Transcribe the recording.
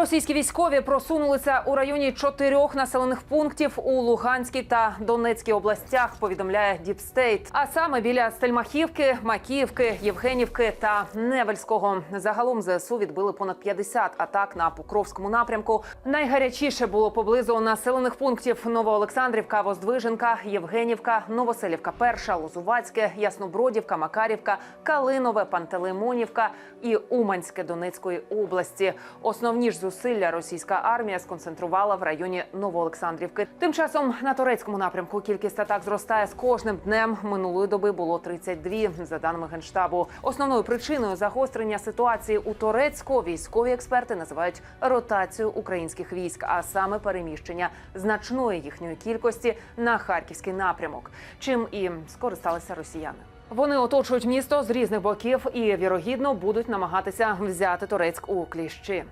Російські військові просунулися у районі чотирьох населених пунктів у Луганській та Донецькій областях. Повідомляє Діпстейт. А саме біля Стельмахівки, Макіївки, Євгенівки та Невельського. Загалом ЗСУ відбили понад 50 атак на Покровському напрямку. Найгарячіше було поблизу населених пунктів Новоолександрівка, Воздвиженка, Євгенівка, Новоселівка, Перша, Лозувацьке, Яснобродівка, Макарівка, Калинове, Пантелеймонівка і Уманське Донецької області. Основні ж зусилля російська армія сконцентрувала в районі Новоолександрівки. Тим часом на турецькому напрямку кількість атак зростає з кожним днем. Минулої доби було 32, за даними генштабу. Основною причиною загострення ситуації у Турецьку військові експерти називають ротацію українських військ, а саме переміщення значної їхньої кількості на харківський напрямок, чим і скористалися росіяни. Вони оточують місто з різних боків і вірогідно будуть намагатися взяти Турецьк у кліщі.